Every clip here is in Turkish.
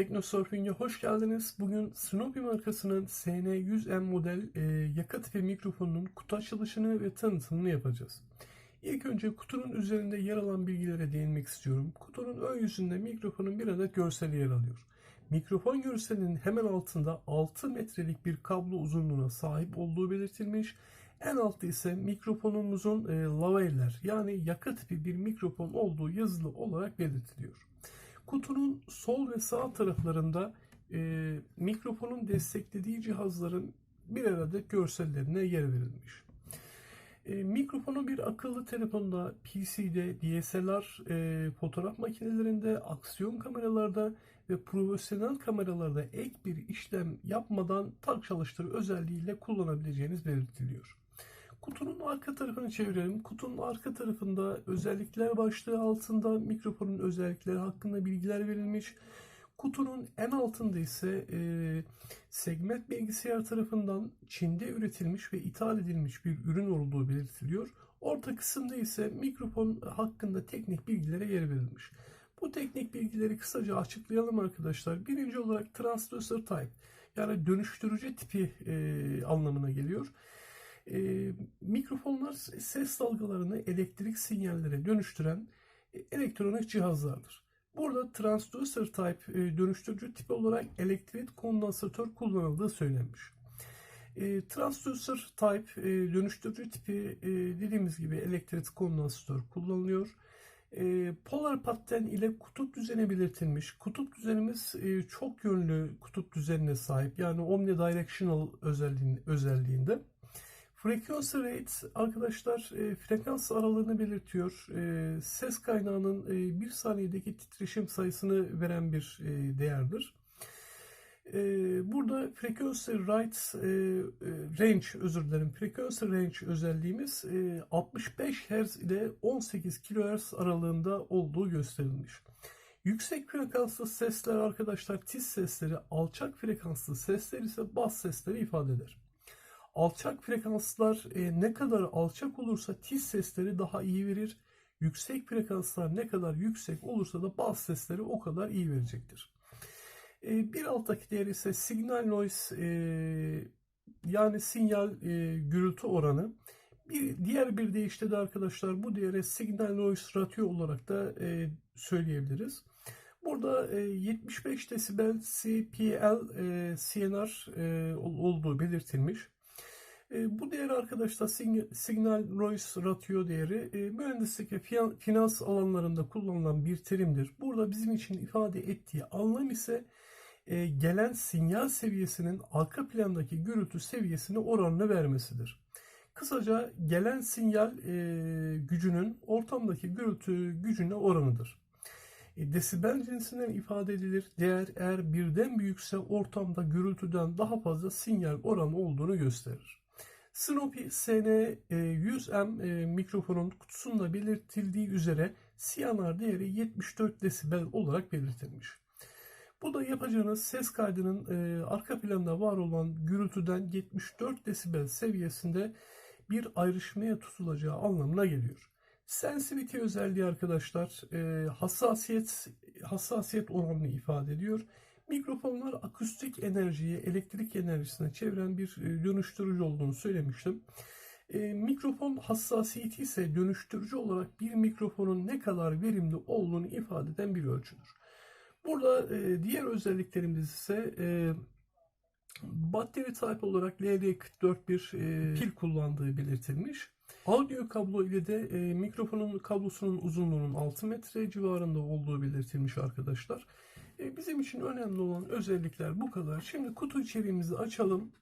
Teknosurfing'e hoş geldiniz. Bugün Snoopy markasının SN100M model e, yaka tipi mikrofonunun kutu açılışını ve tanıtımını yapacağız. İlk önce kutunun üzerinde yer alan bilgilere değinmek istiyorum. Kutunun ön yüzünde mikrofonun bir adet görseli yer alıyor. Mikrofon görselinin hemen altında 6 metrelik bir kablo uzunluğuna sahip olduğu belirtilmiş. En altta ise mikrofonumuzun e, lavalier yani yaka tipi bir mikrofon olduğu yazılı olarak belirtiliyor. Kutunun sol ve sağ taraflarında e, mikrofonun desteklediği cihazların bir arada görsellerine yer verilmiş. E, mikrofonu bir akıllı telefonda, PC'de, DSLR e, fotoğraf makinelerinde, aksiyon kameralarda ve profesyonel kameralarda ek bir işlem yapmadan tak çalıştır özelliğiyle kullanabileceğiniz belirtiliyor. Kutunun arka tarafını çevirelim. Kutunun arka tarafında özellikler başlığı altında mikrofonun özellikleri hakkında bilgiler verilmiş. Kutunun en altında ise e, segment bilgisayar tarafından Çin'de üretilmiş ve ithal edilmiş bir ürün olduğu belirtiliyor. Orta kısımda ise mikrofon hakkında teknik bilgilere yer verilmiş. Bu teknik bilgileri kısaca açıklayalım arkadaşlar. Birinci olarak transducer type yani dönüştürücü tipi e, anlamına geliyor. E, mikrofonlar ses dalgalarını elektrik sinyallere dönüştüren e, elektronik cihazlardır. Burada transducer type e, dönüştürücü tipi olarak elektrik kondansatör kullanıldığı söylenmiş. E, transducer type e, dönüştürücü tipi e, dediğimiz gibi elektrik kondansatör kullanılıyor. E, polar pattern ile kutup düzeni belirtilmiş. Kutup düzenimiz e, çok yönlü kutup düzenine sahip. Yani omnidirectional özelliğin, özelliğinde. Frequency rate arkadaşlar e, frekans aralığını belirtiyor. E, ses kaynağının e, bir saniyedeki titreşim sayısını veren bir e, değerdir. E, burada frequency rate e, range özür dilerim. Frequency range özelliğimiz e, 65 Hz ile 18 kHz aralığında olduğu gösterilmiş. Yüksek frekanslı sesler arkadaşlar tiz sesleri, alçak frekanslı sesler ise bas sesleri ifade eder. Alçak frekanslar e, ne kadar alçak olursa tiz sesleri daha iyi verir. Yüksek frekanslar ne kadar yüksek olursa da bas sesleri o kadar iyi verecektir. E, bir alttaki değer ise signal noise e, yani sinyal e, gürültü oranı. Bir diğer bir deyişle de arkadaşlar bu değere signal noise ratio olarak da e, söyleyebiliriz. Burada e, 75 desibel CPL e, CNR e, olduğu belirtilmiş. E, bu değer arkadaşlar signal noise ratio değeri e, mühendislik ve finans alanlarında kullanılan bir terimdir. Burada bizim için ifade ettiği anlam ise e, gelen sinyal seviyesinin arka plandaki gürültü seviyesine oranını vermesidir. Kısaca gelen sinyal gücünün ortamdaki gürültü gücüne oranıdır. Desibel cinsinden ifade edilir. Değer eğer birden büyükse ortamda gürültüden daha fazla sinyal oranı olduğunu gösterir. Snoopy SN100M e, mikrofonun kutusunda belirtildiği üzere CNR değeri 74 desibel olarak belirtilmiş. Bu da yapacağınız ses kaydının e, arka planda var olan gürültüden 74 desibel seviyesinde bir ayrışmaya tutulacağı anlamına geliyor. Sensitivity özelliği arkadaşlar e, hassasiyet hassasiyet oranını ifade ediyor. Mikrofonlar akustik enerjiyi elektrik enerjisine çeviren bir e, dönüştürücü olduğunu söylemiştim. E, mikrofon hassasiyeti ise dönüştürücü olarak bir mikrofonun ne kadar verimli olduğunu ifade eden bir ölçüdür. Burada e, diğer özelliklerimiz ise e, batteri type olarak LD44 bir e, pil kullandığı belirtilmiş. Audio kablo ile de e, mikrofonun kablosunun uzunluğunun 6 metre civarında olduğu belirtilmiş arkadaşlar. E, bizim için önemli olan özellikler bu kadar. Şimdi kutu içeriğimizi açalım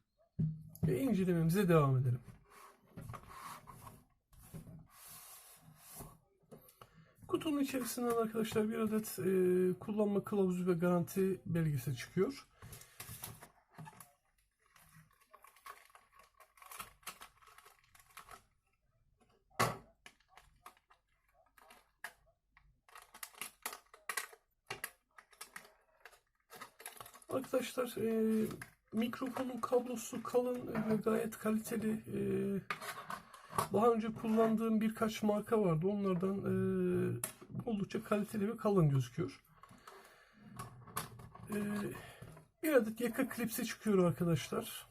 ve incelememize devam edelim. Kutunun içerisinden arkadaşlar bir adet e, kullanma kılavuzu ve garanti belgesi çıkıyor. Arkadaşlar e, mikrofonun kablosu kalın ve gayet kaliteli. E, daha önce kullandığım birkaç marka vardı. Onlardan e, oldukça kaliteli ve kalın gözüküyor. e, bir adet yaka klipsi çıkıyor arkadaşlar.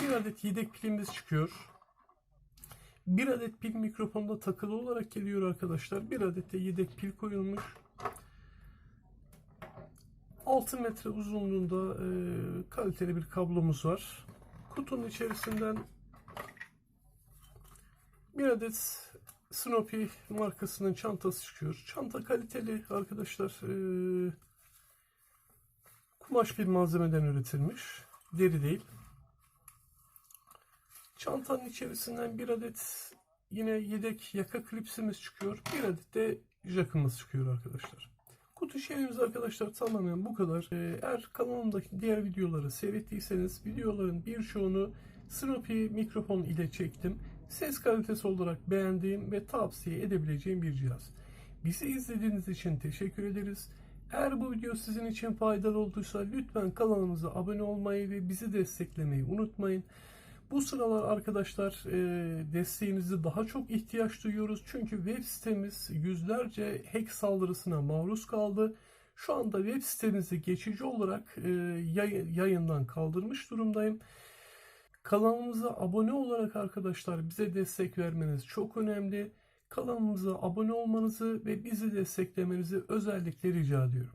Bir adet yedek pilimiz çıkıyor. Bir adet pil mikrofonda takılı olarak geliyor arkadaşlar. Bir adet de yedek pil koyulmuş. 6 metre uzunluğunda e, kaliteli bir kablomuz var. Kutunun içerisinden bir adet Snoopy markasının çantası çıkıyor. Çanta kaliteli arkadaşlar. E, kumaş bir malzemeden üretilmiş. Deri değil. Çantanın içerisinden bir adet yine yedek yaka klipsimiz çıkıyor. Bir adet de jackımız çıkıyor arkadaşlar. Kutu şeyimiz arkadaşlar tamamen bu kadar. Ee, Eğer kanalımdaki diğer videoları seyrettiyseniz videoların birçoğunu Snoopy mikrofon ile çektim. Ses kalitesi olarak beğendiğim ve tavsiye edebileceğim bir cihaz. Bizi izlediğiniz için teşekkür ederiz. Eğer bu video sizin için faydalı olduysa lütfen kanalımıza abone olmayı ve bizi desteklemeyi unutmayın. Bu sıralar arkadaşlar e, desteğinizi daha çok ihtiyaç duyuyoruz. Çünkü web sitemiz yüzlerce hack saldırısına maruz kaldı. Şu anda web sitemizi geçici olarak e, yay- yayından kaldırmış durumdayım. Kanalımıza abone olarak arkadaşlar bize destek vermeniz çok önemli. Kanalımıza abone olmanızı ve bizi desteklemenizi özellikle rica ediyorum.